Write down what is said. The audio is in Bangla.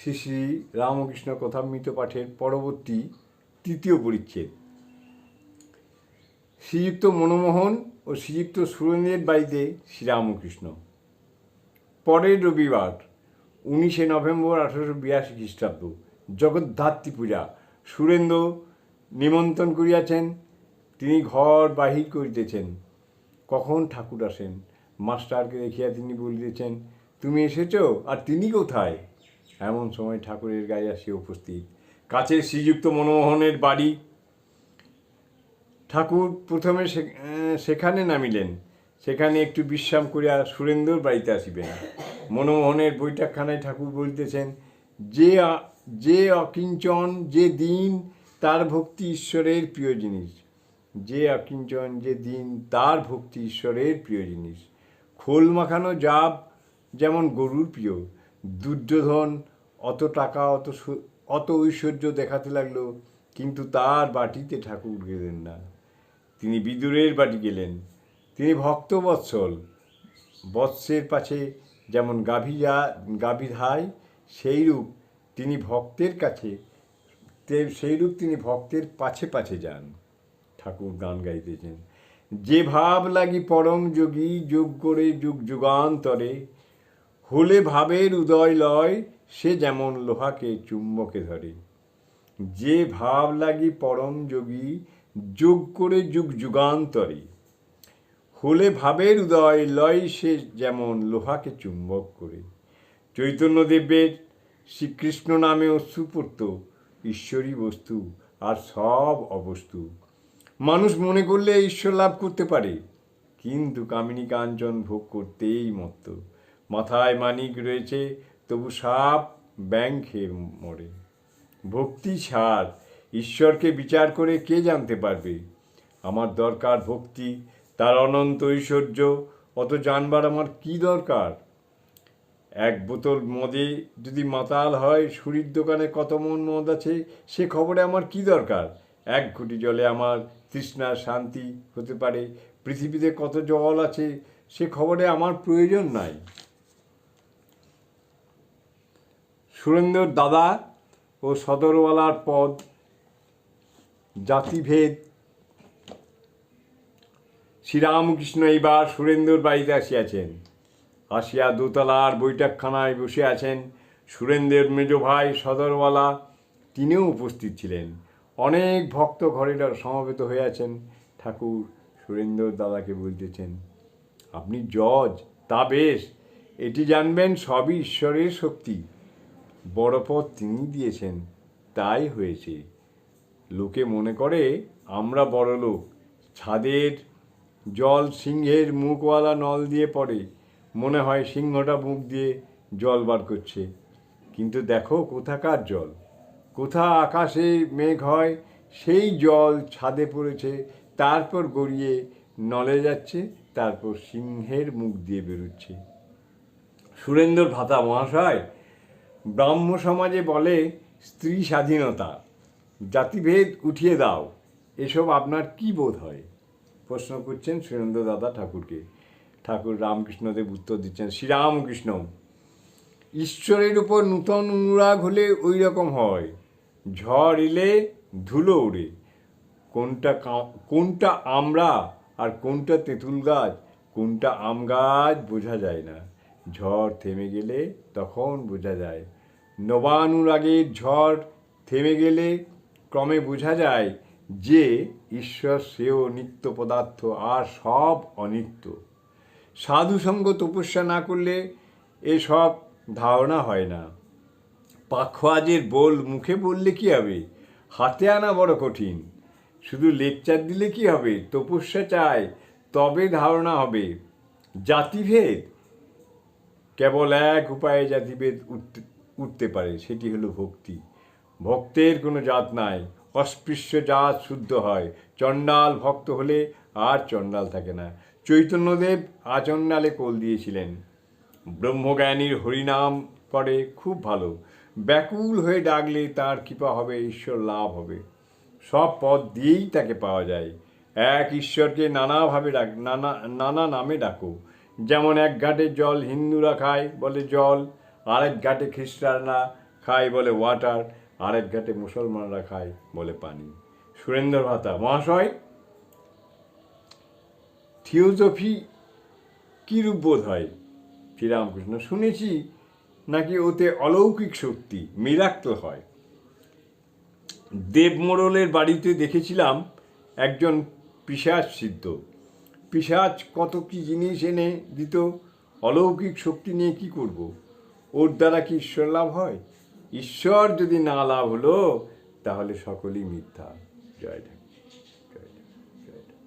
শ্রী শ্রী রামকৃষ্ণ কথামৃত পাঠের পরবর্তী তৃতীয় পরিচ্ছেদ। শ্রীযুক্ত মনমোহন ও শ্রীযুক্ত সুরেন্দ্রের বাড়িতে শ্রীরামকৃষ্ণ। পরের রবিবার উনিশে নভেম্বর আঠারোশো বিরাশি খ্রিস্টাব্দ জগদ্ধাত্রী পূজা। সুরেন্দ্র নিমন্ত্রণ করিয়াছেন, তিনি ঘর বাহির করিতেছেন। কখন ঠাকুর আসেন? মাস্টারকে দেখিয়া তিনি বলিতেছেন, তুমি এসেছ? আর তিনি কোথায়? এমন সময় ঠাকুরের গায়ে আসিয়া উপস্থিত। কাছের শ্রীযুক্ত মনমোহনের বাড়ি। ঠাকুর প্রথমে সেখানে নামিলেন। সেখানে একটু বিশ্রাম করিয়া সুরেন্দ্রর বাড়িতে আসিবেন। মনমোহনের বৈঠকখানায় ঠাকুর বলিতেছেন, যে যে অকিঞ্চন, যে দিন, তার ভক্তি ঈশ্বরের প্রিয় জিনিস। যে অকিঞ্চন, যে দিন, তার ভক্তি ঈশ্বরের প্রিয় জিনিস। খোল মাখানো জাব যেমন গরুর প্রিয়। দুর্যোধন অত টাকা, অত অত ঐশ্বর্য দেখাতে লাগল, কিন্তু তার বাটিতে ঠাকুর গেলেন না। তিনি বিদুরের বাড়ি গেলেন। তিনি ভক্তবৎসল বৎসের পাশে যেমন গাভী যা, গাভী ধায় সেইরূপ তিনি ভক্তের কাছে সেইরূপ তিনি ভক্তের পাছে পাছে যান। ঠাকুর গান গাইতেছেন। যে ভাব লাগি পরম যোগী, যোগ করে, যুগ যুগান্তরে, হলে ভাবের উদয় লয় সে যেমন লোহাকে চুম্বকে ধরে, যে ভাব লাগি পরম যোগী যোগ করে যুগ যুগান্তরে। হলে ভাবের উদয় লয় সে যেমন লোহাকে চুম্বক করে। চৈতন্যদেবের শ্রীকৃষ্ণ নামে অশ্রু পড়ত ঈশ্বরী বস্তু আর সব অবস্তু। মানুষ মনে করলে ঈশ্বর লাভ করতে পারে, কিন্তু কামিনী কাঞ্চন ভোগ করতেই মত্ত। মাথায় মানিক রয়েছে তবু সাপ ব্যাং খেয়ে মরে। ভক্তি সার, ঈশ্বরকে বিচার করে কে জানতে পারবে? আমার দরকার ভক্তি, তার অনন্ত ঐশ্বর্য অত জানবার আমার কি দরকার? এক বোতল মদে যদি মাতাল হয়, সুরির দোকানে কত মন মদ আছে, সে খবরে আমার কি দরকার? এক ঘুটি জলে আমার তৃষ্ণার শান্তি হতে পারে, পৃথিবীতে কত জল আছে, সে খবরে আমার প্রয়োজন নাই। সুরেন্দ্রর দাদা ও সদরওয়ালার পদ, জাতিভেদ। শ্রীরামকৃষ্ণ এইবার সুরেন্দ্রর বাড়িতে আসিয়াছেন। আসিয়া দোতলার বৈঠকখানায় বসে আছেন সুরেন্দ্রের মেজ ভাই সদরওয়ালা। তিনিও উপস্থিত ছিলেন। অনেক ভক্ত ঘরে সমবেত হয়েছেন ঠাকুর সুরেন্দ্র দাদাকে বলতেছেন, আপনি জজ, তা বেশ। এটি জানবেন সবই ঈশ্বরের শক্তি। বড় পদ তিনি দিয়েছেন, তাই হয়েছে। লোকে মনে করে, আমরা বড় লোক ছাদের জল সিংহের মুখওয়ালা নল দিয়ে পড়ে। মনে হয় সিংহটা মুখ দিয়ে জল বার করছে। কিন্তু দেখো কোথাকার জল। কোথা আকাশে মেঘ হয়, সেই জল ছাদে পড়েছে। তারপর গড়িয়ে নলে যাচ্ছে, তারপর সিংহের মুখ দিয়ে বেরোচ্ছে। সুরেন্দ্র ভাতা মহাশয় ব্রাহ্ম সমাজে বলে স্ত্রী স্বাধীনতা। জাতিভেদ উঠিয়ে দাও। এসব আপনার কি বোধ হয়? প্রশ্ন করছেন সুরেন্দ্র দাদা ঠাকুরকে। ঠাকুর রামকৃষ্ণদেব উত্তর দিচ্ছেন, শ্রীরামকৃষ্ণ, ঈশ্বরের উপর নূতন অনুরাগ হলে ওই রকম হয়। ঝড় এলে ধুলো উড়ে কোনটা কোনটা আমরা আর কোনটা তেঁতুল গাছ, কোনটা আম গাছ বোঝা যায় না। ঝড় থেমে গেলে তখন বোঝা যায় নবানুরাগের ঝড় থেমে গেলে ক্রমে বোঝা যায় যে ঈশ্বর সেও নিত্য পদার্থ আর সব অনিত্য। সাধুসঙ্গ তপস্যা না করলে এসব ধারণা হয় না। পাখোয়াজের বোল মুখে বললে কি হবে? হাতে আনা বড় কঠিন। শুধু লেকচার দিলে কি হবে? তপস্যা চায়, তবে ধারণা হবে। জাতিভেদ? কেবল এক উপায়ে জাতিভেদ উঠতে উঠতে পারে, সেটি হলো ভক্তি। ভক্তের কোনো জাত নাই, অস্পৃশ্য জাত শুদ্ধ হয়। চণ্ডাল ভক্ত হলে আর চণ্ডাল থাকে না। চৈতন্যদেব আচণ্ডালে কোল দিয়েছিলেন। ব্রহ্মজ্ঞানীর হরিনাম করে খুব ভালো। ব্যাকুল হয়ে ডাকলে তার কৃপা হবে, ঈশ্বর লাভ হবে। সব পথ দিয়েই তাকে পাওয়া যায়। এক ঈশ্বরকে নানাভাবে ডাক, নানা নানা নামে ডাকো। যেমন এক ঘাটে জল হিন্দুরা খায়, বলে জল আরেক ঘাটে খ্রিস্টানরা খায় বলে ওয়াটার আরেক ঘাটে মুসলমানরা খায় বলে পানি। সুরেন্দ্র ভাতা, মহাশয় থিওজফি কীরূপ বোধ হয়? শ্রীরামকৃষ্ণ, শুনেছি নাকি ওতে অলৌকিক শক্তি মিরাক্ত হয়। দেবমোড়লের বাড়িতে দেখেছিলাম একজন পিসাজ সিদ্ধ। পিসাজ কত কি জিনিস এনে দিত, অলৌকিক শক্তি নিয়ে কি করব? ওর দ্বারা কি ঈশ্বর লাভ হয়? ঈশ্বর যদি না লাভ হলো, তাহলে সকলেই মিথ্যা। জয়